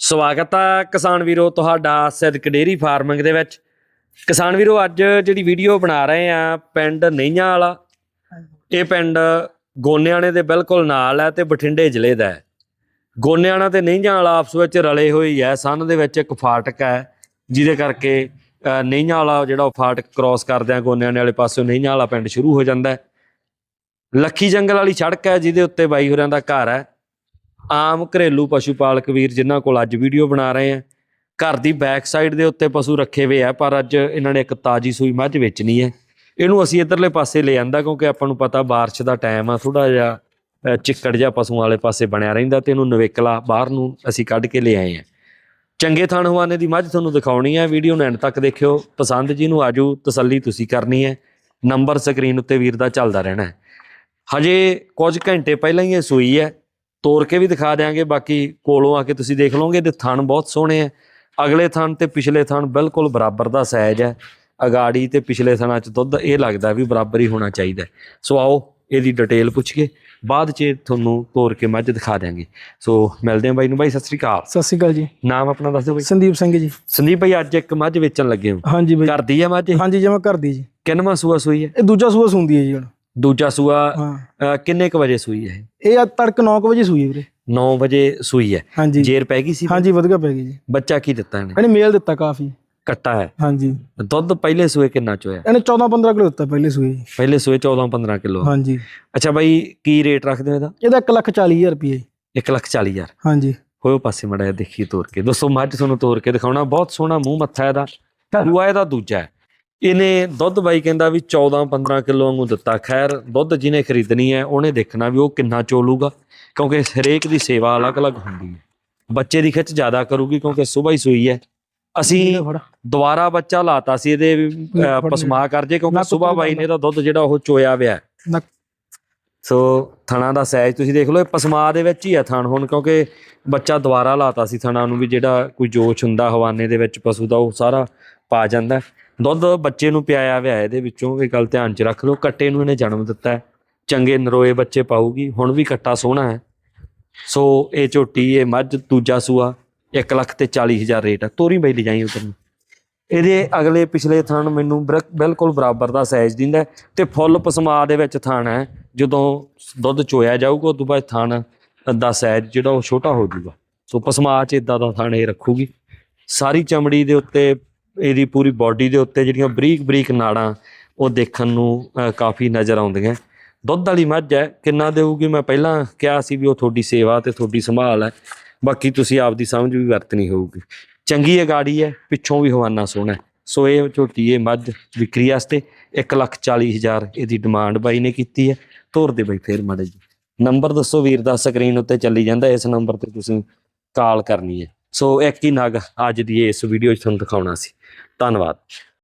ਸਵਾਗਤ ਹੈ ਕਿਸਾਨ ਵੀਰੋ ਤੁਹਾਡਾ ਸਿਦਕ ਡੇਰੀ ਫਾਰਮਿੰਗ ਦੇ ਵਿੱਚ। ਕਿਸਾਨ ਵੀਰੋ ਅੱਜ ਜਿਹੜੀ ਵੀਡੀਓ ਬਣਾ ਰਹੇ ਆ ਪਿੰਡ ਨਈਆਂ ਵਾਲਾ ਇਹ ਪਿੰਡ ਗੋਨਿਆਣੇ ਦੇ ਬਿਲਕੁਲ ਨਾਲ ਹੈ ਤੇ ਬਠਿੰਡੇ ਜ਼ਿਲ੍ਹੇ ਦਾ ਹੈ। ਗੋਨਿਆਣਾ ਤੇ ਨਈਆਂ ਵਾਲਾ ਆਪਸ ਵਿੱਚ ਰਲੇ ਹੋਏ ਹੈ ਸੰਨ ਦੇ ਵਿੱਚ ਇੱਕ ਫਾਟਕ ਹੈ ਜਿਹਦੇ ਕਰਕੇ ਅ, ਨਈਆਂ ਵਾਲਾ ਜਿਹੜਾ ਉਹ ਫਾਟਕ ਕ੍ਰਾਸ ਕਰਦਿਆਂ ਗੋਨਿਆਣੇ ਵਾਲੇ ਪਾਸੋਂ ਨਈਆਂ ਵਾਲਾ ਪਿੰਡ ਸ਼ੁਰੂ ਹੋ ਜਾਂਦਾ ਹੈ। ਲੱਖੀ ਜੰਗਲ ਵਾਲੀ ਸੜਕ ਹੈ ਜਿਹਦੇ ਉੱਤੇ ਬਾਈ ਹੋਰਾਂ ਦਾ ਘਰ ਹੈ। ਆਮ ਘਰੇਲੂ ਪਸ਼ੂ ਪਾਲਕ ਵੀਰ ਜਿਨ੍ਹਾਂ ਕੋਲ ਅੱਜ ਵੀਡੀਓ ਬਣਾ ਰਹੇ ਆ, ਘਰ ਦੀ ਬੈਕ ਸਾਈਡ ਦੇ ਉੱਤੇ ਪਸ਼ੂ ਰੱਖੇ ਹੋਏ ਆ, ਪਰ ਅੱਜ ਇਹਨਾਂ ਨੇ ਇੱਕ ਤਾਜੀ ਸੂਈ ਮੱਝ ਵੇਚਣੀ ਹੈ। ਇਹਨੂੰ ਅਸੀਂ ਇਧਰਲੇ ਪਾਸੇ ਲੈ ਆਂਦਾ ਕਿਉਂਕਿ ਆਪਾਂ ਨੂੰ ਪਤਾ ਬਾਰਿਸ਼ ਦਾ ਟਾਈਮ ਆ ਥੋੜਾ ਜਿਹਾ ਚਿੱਕੜ ਜਿਹਾ ਪਸ਼ੂਆਂ ਵਾਲੇ ਪਾਸੇ ਬਣਿਆ ਰਹਿੰਦਾ ਤੇ ਇਹਨੂੰ ਨਵੇਕਲਾ ਬਾਹਰ ਨੂੰ ਅਸੀਂ ਕੱਢ ਕੇ ਲੈ ਆਏ ਆ। ਚੰਗੇ ਥਣ ਹਵਾਨੇ ਦੀ ਮੱਝ ਤੁਹਾਨੂੰ ਦਿਖਾਉਣੀ ਹੈ ਵੀਡੀਓ ਨੂੰ ਐਂਡ ਤੱਕ ਦੇਖਿਓ। ਪਸੰਦ ਜੀ ਨੂੰ ਆਜੂ, ਤਸੱਲੀ ਤੁਸੀਂ ਕਰਨੀ ਹੈ। ਨੰਬਰ ਸਕਰੀਨ ਉੱਤੇ ਵੀਰ ਦਾ ਚੱਲਦਾ ਰਹਿਣਾ ਹੈ। ਹਜੇ ਕੁਝ ਘੰਟੇ ਪਹਿਲਾਂ ਹੀ ਇਹ ਸੂਈ ਹੈ। ਤੋੜ ਕੇ ਵੀ ਦਿਖਾ ਦਿਆਂਗੇ ਬਾਕੀ ਕੋਲੋਂ ਆ ਕੇ ਤੁਸੀਂ ਦੇਖ ਲਓਗੇ ਤੇ ਥਣ ਬਹੁਤ ਸੋਹਣੇ ਆ। ਅਗਲੇ ਥਣ ਤੇ ਪਿਛਲੇ ਥਣ ਬਿਲਕੁਲ ਬਰਾਬਰ ਦਾ ਸਾਈਜ਼ ਹੈ ਅਗਾੜੀ ਤੇ ਪਿਛਲੇ ਥਣਾਂ 'ਚ ਦੁੱਧ ਇਹ ਲੱਗਦਾ ਵੀ ਬਰਾਬਰ ਹੀ ਹੋਣਾ ਚਾਹੀਦਾ। ਸੋ ਆਓ ਇਹਦੀ ਡਿਟੇਲ ਪੁੱਛ ਕੇ ਬਾਅਦ 'ਚ ਤੁਹਾਨੂੰ ਤੋੜ ਕੇ ਮੱਝ ਦਿਖਾ ਦਿਆਂਗੇ। ਸੋ ਮਿਲਦੇ ਹਾਂ ਬਾਈ ਨੂੰ। ਬਾਈ ਸਤਿ ਸ੍ਰੀ ਅਕਾਲ। ਸਤਿ ਸ਼੍ਰੀ ਅਕਾਲ ਜੀ। ਨਾਮ ਆਪਣਾ ਦੱਸ ਦਿਓ ਬਾਈ। ਸੰਦੀਪ ਸਿੰਘ ਜੀ। ਸੰਦੀਪ ਭਾਈ ਅੱਜ ਇੱਕ ਮੱਝ ਵੇਚਣ ਲੱਗੇ ਹੋ। ਹਾਂਜੀ ਬਾਈ। ਕਰਦੀ ਹੈ ਮੱਝ? ਹਾਂਜੀ ਜਮਾ ਕਰਦੀ ਜੀ। ਕਿੰਨਵਾਂ ਸੂਆ ਸੂਈ ਹੈ ਇਹ ਦੂਜਾ ਸੂਆ ਸੁੰਦੀ ਹੈ ਜੀ ਹੁਣ। ਦੂਜਾ ਸੂਆ ਅ, ਕਿੰਨੇ ਕ ਵਜੇ ਸੂਈ ਹੈ ਇਹ ਆ ਤੜਕ 9 ਵਜੇ ਸੂਈ ਹੈ ਵੀਰੇ। 9 ਵਜੇ ਸੂਈ ਹੈ। ਹਾਂਜੀ। ਜੇਰ ਪੈ ਗਈ ਸੀ? ਹਾਂਜੀ ਵਧੀਆ ਪੈ ਗਈ ਜੀ। ਬੱਚਾ ਕੀ ਦਿੱਤਾ ਇਹਨੇ? ਇਹਨੇ ਮੇਲ ਦਿੱਤਾ ਕਾਫੀ। ਕੱਟਾ ਹੈ? ਹਾਂਜੀ। ਦੁੱਧ ਪਹਿਲੇ ਸੂਏ ਕਿੰਨਾ ਚੋਇਆ? ਇਹਨੇ 14 15 ਕਿਲੋ ਦਿੱਤਾ ਪਹਿਲੇ ਸੂਏ ਜੀ। ਪਹਿਲੇ ਸੂਏ 14 15 ਕਿਲੋ। ਹਾਂਜੀ। ਅੱਛਾ ਬਾਈ ਕੀ ਰੇਟ ਰੱਖਦੇ ਹੋ ਇਹਦਾ? ਇਹਦਾ 1 ਲੱਖ 40 ਹਜ਼ਾਰ ਰੁਪਏ 1 ਲੱਖ 40 ਹਜ਼ਾਰ। ਹਾਂਜੀ। ਹੋਇਓ ਪਾਸੇ ਮੜਾ ਦੇਖੀਏ ਤੋਰ ਕੇ। ਦੋਸਤੋ ਮੱਝ ਤੁਹਾਨੂੰ ਤੋਰ ਕੇ ਦਿਖਾਉਣਾ। ਬਹੁਤ ਸੋਹਣਾ ਮੂੰਹ ਮੱਥਾ ਇਹਦਾ। ਦੂਆ ਇਹਦਾ ਦੂਜਾ ਹੈ। ਇਹਨੇ ਦੁੱਧ ਬਾਈ ਕਹਿੰਦਾ ਵੀ 14 15 ਕਿਲੋ ਵਾਂਗੂ ਦਿੱਤਾ। ਖੈਰ ਦੁੱਧ ਜਿਹਨੇ ਖਰੀਦਣੀ ਹੈ ਉਹਨੇ ਦੇਖਣਾ ਵੀ ਉਹ ਕਿੰਨਾ ਚੋਲੂਗਾ ਕਿਉਂਕਿ ਹਰੇਕ ਦੀ ਸੇਵਾ ਅਲੱਗ-ਅਲੱਗ ਹੁੰਦੀ ਹੈ। ਬੱਚੇ ਦੀ ਖਿੱਚ ਜ਼ਿਆਦਾ ਕਰੂਗੀ ਕਿਉਂਕਿ ਸਵੇਰ ਹੀ ਸੂਈ ਹੈ। ਅਸੀਂ ਦੁਬਾਰਾ ਬੱਚਾ ਲਾਤਾ ਸੀ ਇਹਦੇ ਪਸਮਾ ਕਰ ਜੇ ਕਿਉਂਕਿ ਸਵੇਰ ਬਾਈ ਨੇ ਇਹਦਾ ਦੁੱਧ ਜਿਹੜਾ ਉਹ ਚੋਇਆ। ਨੱਕ। ਸੋ ਥਣਾ ਦਾ ਸਾਈਜ਼ ਤੁਸੀਂ ਦੇਖ ਲਓ ਇਹ ਪਸਮਾ ਦੇ ਵਿੱਚ ਹੀ ਆ ਥਣ ਹੁਣ ਕਿਉਂਕਿ ਬੱਚਾ ਦੁਬਾਰਾ ਲਾਤਾ ਸੀ ਥਣਾ ਨੂੰ ਵੀ ਜਿਹੜਾ ਕੋਈ ਜੋਸ਼ ਹੁੰਦਾ ਹਵਾਨੇ ਦੇ ਵਿੱਚ ਪਸ਼ੂ ਦਾ ਉਹ ਸਾਰਾ ਪਾ ਜਾਂਦਾ। ਦੁੱਧ ਬੱਚੇ ਨੂੰ ਪਿਆਇਆ ਹੋਇਆ ਹੈ ਇਹਦੇ ਵਿੱਚੋਂ, ਇਹ ਗੱਲ ਧਿਆਨ 'ਚ ਰੱਖ ਲਓ, ਕੱਟੇ ਨੂੰ ਇਹਨੇ ਜਨਮ ਦਿੱਤਾ ਹੈ। ਚੰਗੇ ਨਰੋਏ ਬੱਚੇ ਪਾਊਗੀ, ਹੁਣ ਵੀ ਕੱਟਾ ਸੋਹਣਾ ਹੈ। ਸੋ ਇਹ ਝੋਟੀ, ਇਹ ਮੱਝ, ਦੂਜਾ ਸੂਆ 1 ਲੱਖ ਤੇ 40 ਹਜ਼ਾਰ ਰੇਟ ਹੈ। ਤੋਰੀ ਬਈ ਲੈ ਜਾਈ ਉਧਰ ਨੂੰ। ਇਹਦੇ ਅਗਲੇ ਪਿਛਲੇ ਥਣ ਮੈਨੂੰ ਬਰਕ- ਬਿਲਕੁਲ ਬਰਾਬਰ ਦਾ ਸਾਈਜ਼ ਦਿੰਦਾ ਹੈ ਤੇ ਫੁੱਲ ਪਸਮਾ ਦੇ ਵਿੱਚ ਥਣ ਹੈ। ਜਦੋਂ ਦੁੱਧ ਚੋਇਆ ਜਾਊਗਾ, ਉਦੋਂ ਬਾਅਦ ਥਣ ਦਾ ਸਾਈਜ਼ ਜਿਹੜਾ ਉਹ ਛੋਟਾ ਹੋ ਜਾਊਗਾ। ਸੋ ਪਸਮਾ ਚ ਇਦਾਂ ਦਾ ਥਣ ਇਹ ਰੱਖੂਗੀ। ਸਾਰੀ ਚਮੜੀ ਦੇ ਉੱਤੇ ਇਹਦੀ ਪੂਰੀ ਬਾਡੀ ਦੇ ਉੱਤੇ ਜਿਹੜੀਆਂ ਬਰੀਕ ਬਰੀਕ ਨਾੜਾਂ ਉਹ ਦੇਖਣ ਨੂੰ ਕਾਫੀ ਨਜ਼ਰ ਆਉਂਦੀਆਂ। ਦੁੱਧ ਵਾਲੀ ਮੱਝ ਹੈ, ਕਿੰਨਾ ਦੇਊਗੀ ਮੈਂ ਪਹਿਲਾਂ ਕਿਹਾ ਸੀ ਵੀ ਉਹ ਤੁਹਾਡੀ ਸੇਵਾ ਤੇ ਤੁਹਾਡੀ ਸੰਭਾਲ ਹੈ। ਬਾਕੀ ਤੁਸੀਂ ਆਪਦੀ ਸਮਝ ਵੀ ਵਰਤਣੀ ਹੋਊਗੀ। ਚੰਗੀ ਅਗਾੜੀ ਹੈ, ਪਿੱਛੋਂ ਵੀ ਹਵਾਨਾ ਸੋਹਣਾ ਸੋ ਇਹ ਝੋਟੀ ਇਹ ਮੱਝ ਵਿਕਰੀ ਵਾਸਤੇ 140000 ਇਹਦੀ ਡਿਮਾਂਡ ਬਾਈ ਨੇ ਕੀਤੀ ਹੈ। ਤੋਰ ਦੇ ਬਾਈ ਫੇਰ ਮਾੜੇ ਜੀ ਨੰਬਰ ਦੱਸੋ ਵੀਰ ਦਾ ਸਕਰੀਨ ਉੱਤੇ ਚੱਲੀ ਜਾਂਦਾ, ਇਸ ਨੰਬਰ ਤੇ ਤੁਸੀਂ ਕਾਲ ਕਰਨੀ ਹੈ। ਸੋ ਇੱਕ ਹੀ ਨਗ ਅੱਜ ਦੀ ਇਸ ਵੀਡੀਓ 'ਚ ਤੁਹਾਨੂੰ ਦਿਖਾਉਣਾ ਸੀ। ਧੰਨਵਾਦ।